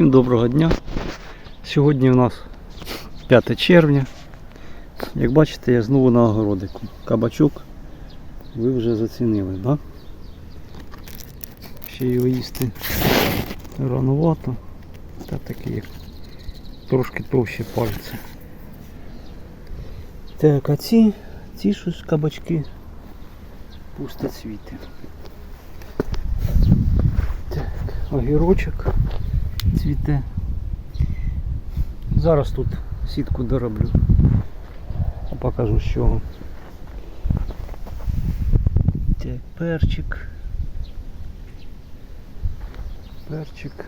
Всім доброго дня. Сьогодні у нас 5 червня. Як бачите, я знову на огородику. Кабачок ви вже зацінили? Да? Ще його їсти ранувато. Та таке як трошки товще пальці. Так, а ці, ці щось кабачки пустоцвіти. Так, огірочок цвіте. Зараз тут сітку дороблю. Покажу з чого. Так, перчик. Перчик.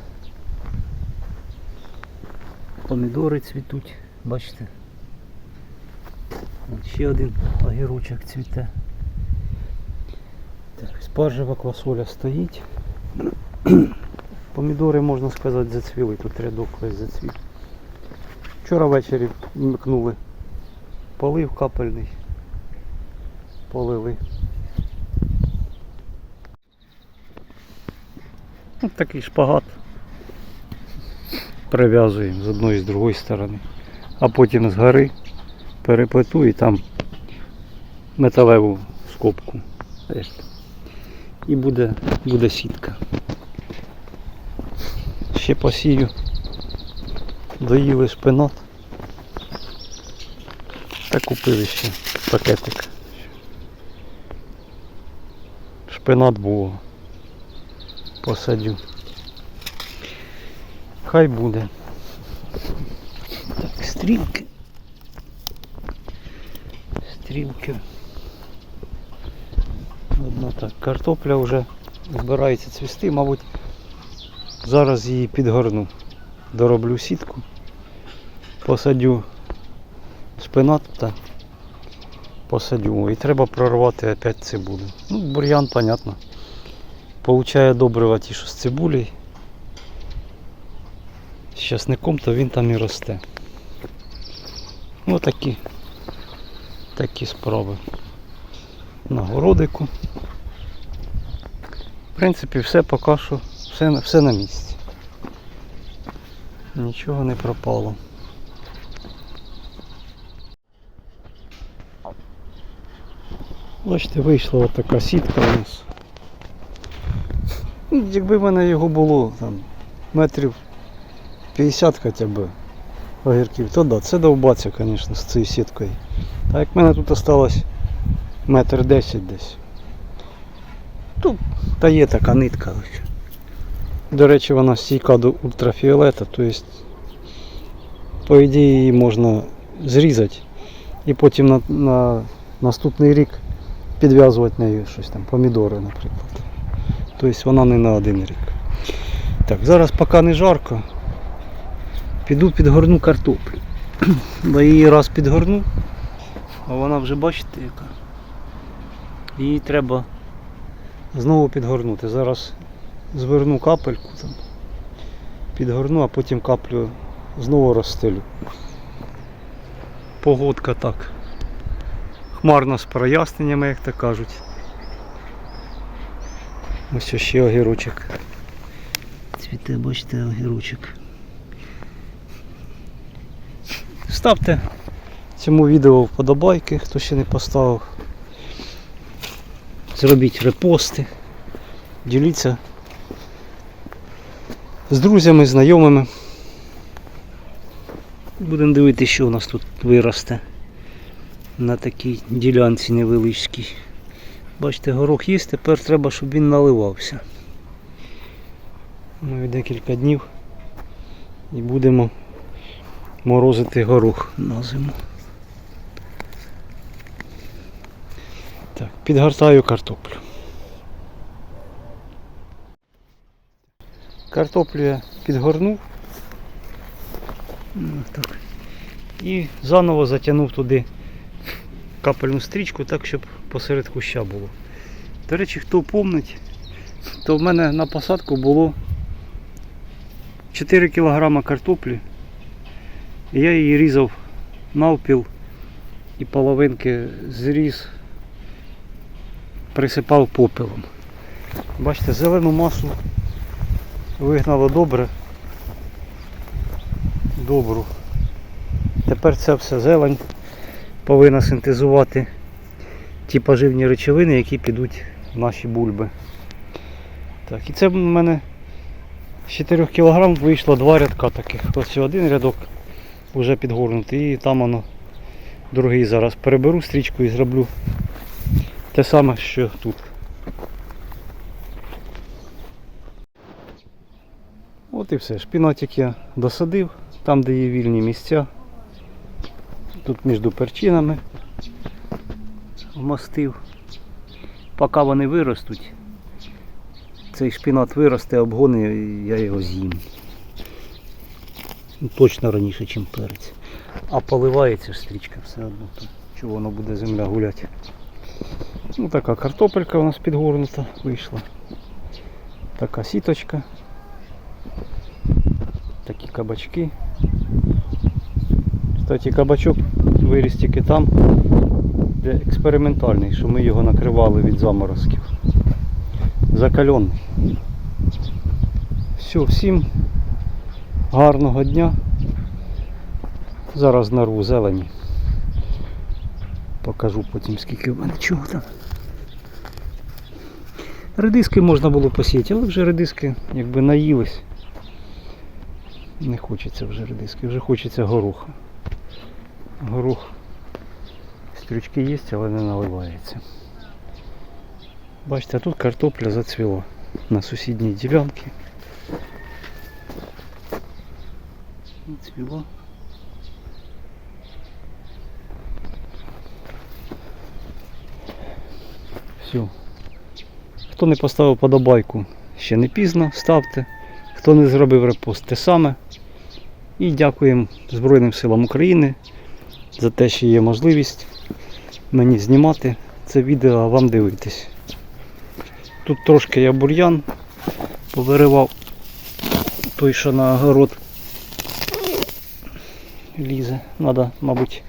Помідори цвітуть, бачите. Ще один огірочок цвіте. Так, спаржева квасоля стоїть. Помідори, можна сказати, зацвіли, тут рядок весь зацвіт. Вчора ввечері вмикнули. Полив капельний. Полили. Ось такий шпагат. Прив'язуємо з одної і з другої сторони. А потім з гори переплету і там металеву скобку. І буде, буде сітка. Ще посію. Доїли шпинат. Та купили ще пакетик. Шпинат був. Посадю. Хай буде. Так, стрілки. Стрілки. Одна так. Картопля вже збирається цвісти, мабуть, зараз її підгорну. Дороблю сітку, посадю шпинат та посадю. І треба прорвати опять цибулю. Ну, бур'ян, понятно. Получає добрива ті, що з цибулею. З часником, то він там і росте. Ну такі, такі справи. На городику. В принципі, все поки що, все, все на місці. Нічого не пропало. Бачите, вийшла от така сітка у нас. Ну, Якби в мене його було там метрів 50 хоча б огірків, то да, це довбаться, звісно, з цією сіткою. А як в мене тут осталось метр 10 десь. Тут та є така нитка. До речі, вона стійка до ультрафіолета, тобто по ідеї її можна зрізати і потім на, на наступний рік підв'язувати нею щось там, помідори, наприклад. Тобто вона не на один рік. Так, зараз поки не жарко, піду підгорну картоплю. Бо її раз підгорну, а вона вже бачите яка. Її треба знову підгорнути. Зараз зверну капельку там, підгорну, а потім каплю знову розстелю. Погодка так. Хмарно з проясненнями, як то кажуть. Ось ще огірочок. Цвіте, бачите, огірочок. Ставте цьому відео вподобайки, хто ще не поставив. Зробіть репости. Діліться з друзями, знайомими. Будемо дивитися, що у нас тут виросте на такій ділянці невеличкій. Бачите, горох є, тепер треба, щоб він наливався. І декілька днів і будемо морозити горох на зиму. Так, підгортаю картоплю. Картоплю я підгорнув. Ну, Так. І заново затягнув туди капельну стрічку так, щоб посеред куща було. До речі, хто помнить, то в мене на посадку було 4 кг картоплі. І я її різав навпіл і половинки зріз, присипав попелом. Бачите, зелену масу вигнало добре. добру. Тепер ця вся зелень повинна синтезувати ті поживні речовини, які підуть в наші бульби. Так, і це в мене з 4 кг вийшло два рядка таких. Ось один рядок вже підгорнутий і там воно другий зараз переберу стрічку і зроблю те саме, що тут. І все. Шпінатик я досадив, там де є вільні місця. Тут між перчинами вмостив. Поки вони виростуть, цей шпінат виросте, обгони, я його з'їм. Ну, Точно раніше, ніж перець. А поливається ж стрічка все одно. То чого воно буде земля гуляти. Ну така картопелька у нас підгорнута вийшла. Така сіточка. Такі кабачки. Кстати, кабачок виріс тільки там, де експериментальний, що ми його накривали від заморозків. Закальонний. Все, всім гарного дня. Зараз нарву зелені. Покажу потім скільки в мене чого там. Редиски можна було посіяти, але вже редиски якби наїлись. Не хочеться вже редиски, вже хочеться гороха. Горох. Стрючки є, але не наливається. Бачите, а тут картопля зацвіла на сусідній ділянці. Зацвіла. Все. Хто не поставив подобайку, ще не пізно, ставте. Хто не зробив репост, те саме. І дякуємо Збройним силам України за те, що є можливість мені знімати це відео, а вам дивитись. Тут трошки я бур'ян повиривав той, що на огород лізе. Треба, мабуть,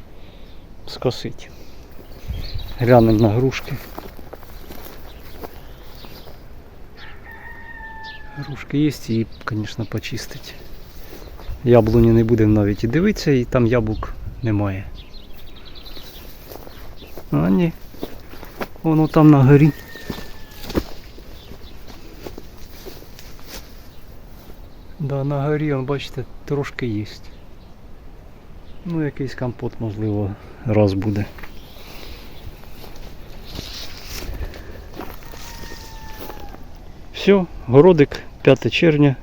скосити. Глянемо на грушки. Грушки є і, звісно, почистити. Яблуні не будемо навіть і дивитися, і там яблук немає. А ні. Воно там на горі. Да, на горі, он, бачите, трошки є. Ну, якийсь компот, можливо, раз буде. Все, городик 5 червня.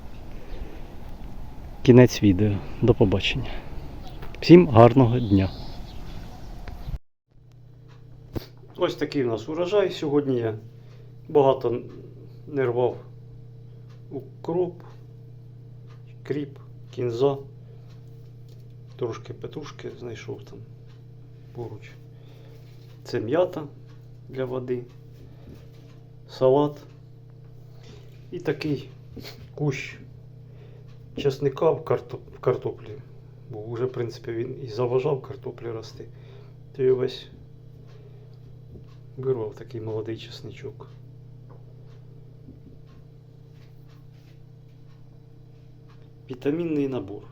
Кінець відео. До побачення. Всім гарного дня. Ось такий у нас урожай. Сьогодні я багато не рвав укроп, кріп, кінза. Трошки петрушки знайшов там поруч. Це м'ята для води, салат і такий кущ чесника в, картоп, в картоплі. Бо вже, в принципі, він і заважав картоплі рости. То я весь вирвав такий молодий чесничок. Вітамінний набор.